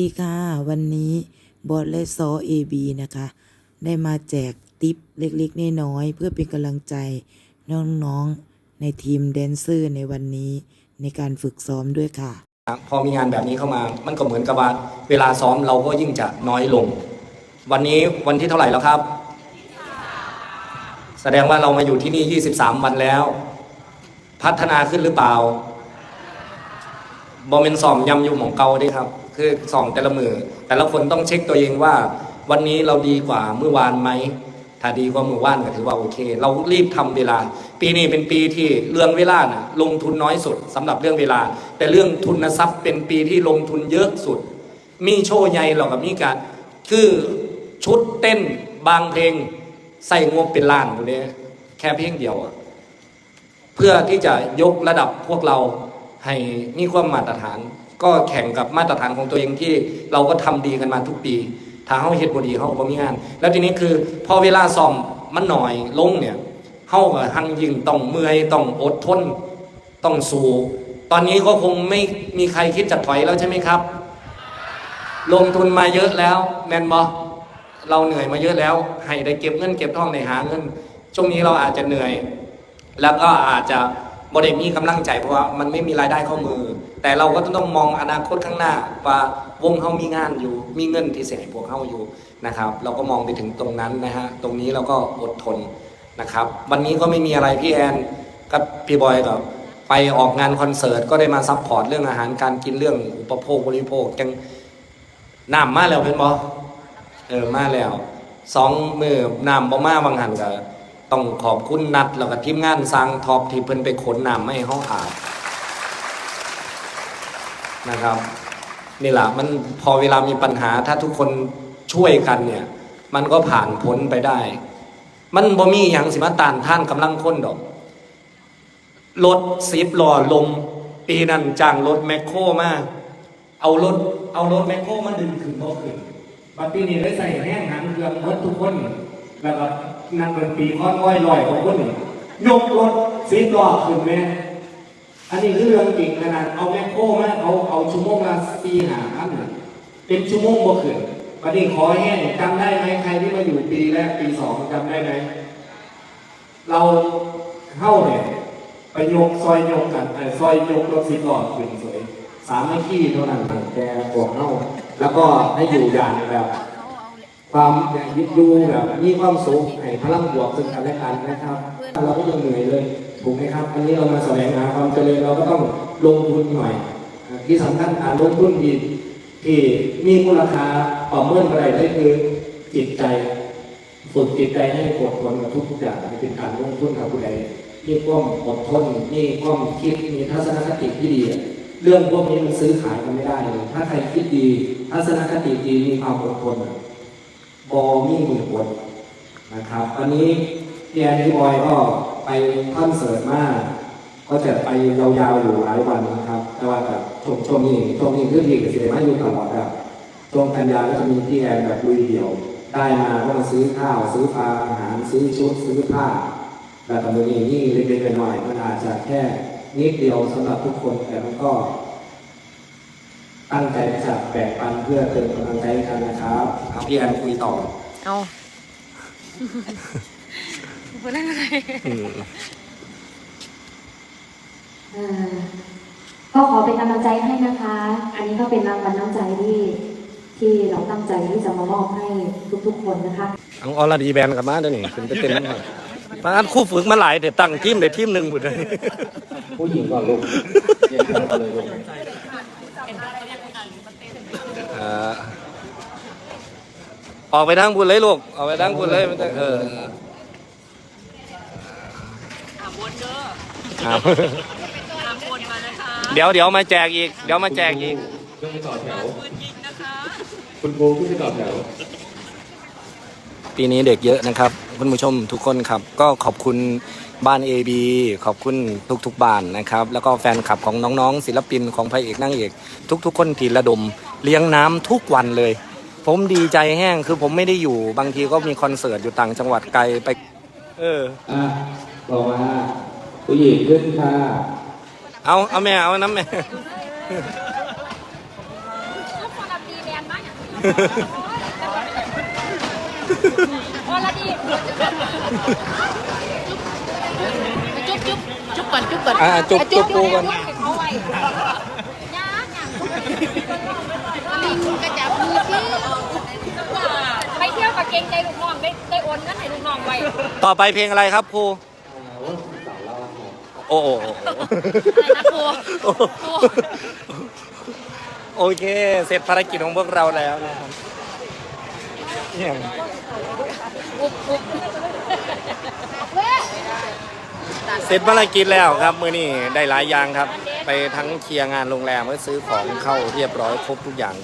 ดีค่ะ วันนี้บอสและซอเอบีนะคะ ได้มาแจกติปเล็กๆน้อยๆเพื่อเป็นกำลังใจน้องๆ ในทีมแดนเซอร์ในวันนี้ในการฝึกซ้อมด้วยค่ะ พอมีงานแบบนี้เข้ามา มันก็เหมือนกับว่าเวลาซ้อมเราก็ยิ่งจะน้อยลง วันนี้วันที่เท่าไหร่แล้วครับ แสดงว่าเรามาอยู่ที่นี่ 23 วันแล้ว พัฒนาขึ้นหรือเปล่าบอมเมนสอมยำอยู่หมองเกาด้ครับ คือส่อมแต่ละมือ แต่ละคนต้องเช็คตัวเองว่า วันนี้เราดีกว่าเมื่อวานไหมถ้าดีกว่าเมื่อวานก็ถือว่าโอเค เรารีบทำเวลา ปีนี้เป็นปีที่เรื่องเวลานะลงทุนน้อยสุดสำหรับเรื่องเวลา แต่เรื่องทุนทรัพย์เป็นปีที่ลงทุนเยอะสุด มีโชว์ใหญ่เรากับมีการคือชุดเต้นบางเพลงใส่งบเป็นล้านอยู่เนี่ยแค่เพลงเดียวเพื่อที่จะยกระดับพวกเราให้มีความมาตรฐาน ก็แข่งกับมาตรฐานของตัวเองที่เราก็ทำดีกันมาทุกปีถ้าเขาเฮ็ดบ่ดีเขาก็บ่มีงาน แล้วทีนี้คือพอเวลาซ้อมมันหน่อยลงเนี่ยเขาก็หังยิงต้องเมื่อยต้องอดทนต้องสู้ตอนนี้ก็คงไม่มีใครคิดจะถอยแล้วใช่ไหมครับ ลงทุนมาเยอะแล้วแมนบอเราเหนื่อยมาเยอะแล้ว ให้ได้เก็บเงินเก็บทองในหาเงินช่วงนี้เราอาจจะเหนื่อย แล้วก็อาจจะบริมีกำลังใจเพราะว่ามันไม่มีรายได้เข้ามือ แต่เราก็ต้องมองอนาคตข้างหน้าว่าวงเขามีงานอยู่ มีเงินที่เสียให้พวกเขาอยู่นะครับ เราก็มองไปถึงตรงนั้นนะฮะตรงนี้เราก็อดทนนะครับ วันนี้ก็ไม่มีอะไรพี่แอนกับพี่บอยกับไปออกงานคอนเสิร์ตก็ได้มาซัพพอร์ตเรื่องอาหารการกินเรื่องอุปโภคบริโภคจังน้ำมาแล้วเป็นบอเออมาแล้วสองมือน้ำบ่มาบางหันกับต้องขอบคุณนัดแล้วก็ทีมงานสร้างท็อปที่เพิ่นไปขนน้ำไม่ให้ห้องอาบ นะครับนี่แหละมันพอเวลามีปัญหาถ้าทุกคนช่วยกันเนี่ย มันก็ผ่านพ้นไปได้ มันบ่มีอย่างสิมาตานท่านกำลังค้นดอกรถสิบล้อลมปีนั้นจ้างรถแมคโครมาเอารถเอารถแมคโครมาดึงขึ้นบ่ขึ้นบัดปีนี้ได้ใส่แห้งหันเรื่องหมดทุกคน แล้วก็นักดนตรีค้อนอ้อยลอยของคนนี่ยกรถสิบล้อขึ้นแม่ อันนี้คือเรื่องจริงขนาดเอาแมคโครมาเอาเอาชั่วโมงละสี่หาพันเป็นชั่วโมงบ่ขึ้นประเด็นขอแห้งจำได้ไหมใครที่มาอยู่ปีแรกปีสองจำได้ไหมเราเข้าเนี่ยไปยกซอยยกกันเอ่อซอยยกรถสิบล้อขึ้นสวยสามไม่ขี้เท่านั้นแกบอกเข้าแล้วก็ให้อยู่อย่างแบบ ความอย่างยึดดูแบบมีความสุขให้พลังบวกซึ่งกันและกันนะครับ เราก็ยังเหนื่อยเลยถูกไหมครับ อันนี้เรามาแสวงหาความเจริญเราก็ต้องลงทุนหน่อย ที่สำคัญการลงทุนที่ที่มีมูลค่าต่อเมื่อไรได้คือจิตใจฝึกจิตใจให้อดทนกับทุกๆอย่างนี่เป็นการลงทุนกับผู้ใดมีความอดทนมีความคิดมีทัศนคติที่ดี เรื่องพวกนี้มันซื้อขายกันไม่ได้เลยถ้าใครคิดดี ทัศนคติดีมีความอดทนอะ บอมี่หนึ่งคนะครับวันนี้พี่แอนพี่บอยก็ไปคอนเสิร์ตมาก ก็จะไปยาวๆอยู่หลายวันนะครับ แต่ว่าแบบช่วงช่วงนี้ช่วงนี้คือพี่กับสิเดมาอยู่ตลอดครับช่วงกันยาก็จะมีพี่แอนแบบลุยเดี่ยว ได้มาก็มาซื้อข้าว ซื้อปลาอาหารซื้อชุดซื้อผ้าแต่ตอนนี้นี่เล็กๆน้อยๆมันอาจจะแค่นิดเดียวสำหรับทุกคนแต่มันก็ ตั้งใจจะแบ่งปันเพื่อเติมกำลังใจกันนะครับ พี่แอนคุยต่อ เอาพูดได้อะไรเอ่อก็ขอเป็นกำลังใจให้นะคะ อันนี้ก็เป็นรางวัลน้ำใจที่ที่เราตั้งใจที่จะมามอบให้ทุกๆคนนะคะอังออลดีแบนกลับมาเดี๋ยวนี้ขึ้นไปเต้นน้ำมันปานคู่ฝึกมาหลายเดี๋ยวตั้งทีมเดี๋ยวทีมหนึ่งหมดเลยผู้หญิงก่อนลูกเย็นกันเลยลูก อ่าออกไปทางบุญเลยลูก ออกไปทางบุญเลยไม่ต้องเอออ่าเดี๋ยวเดี๋ยวมาแจกอีก เดี๋ยวมาแจกอีกต้องไปต่อแถวคุณครูขึ้นไปต่อแถว ปีนี้เด็กเยอะนะครับคุณผู้ชมทุกคนครับ ก็ขอบคุณบ้าน AB ขอบคุณทุกๆบ้านนะครับ แล้วก็แฟนคลับของน้องๆ ศิลปินของพระเอกนางเอก ทุกๆ คนที่ระดม เลี้ยงน้ำทุกวันเลย ผมดีใจแห้งคือผมไม่ได้อยู่บางทีก็มีคอนเสิร์ตอยู่ต่างจังหวัดไกลไป เออ อะต่อมาผู้หญิงขึ้นค่ะเอาเอาแม่เอาน้ำแม่คนละปีแม่พอละดีจุ๊บจุ๊บจุ๊บก่อนจุ๊บก่อนอ่าจุ๊บจุ๊บปูก่อนเอาไว้ยากอย่างลิงกระจับมือที่ไปเที่ยวกับเกรงใจลูกน้อง ได้ได้โอนเงินให้ลูกน้องไว้ต่อไปเพลงอะไรครับครูโอ้โหอะไรนะครูโอเค เสร็จภารกิจของพวกเราแล้วนะครับเนี่ยอุบอุบเสร็จภารกิจแล้วครับมือนี้ได้หลายอย่างครับ ไปทั้งเคลียร์งานโรงแรมก็ซื้อของเข้าเรียบร้อยครบทุกอย่าง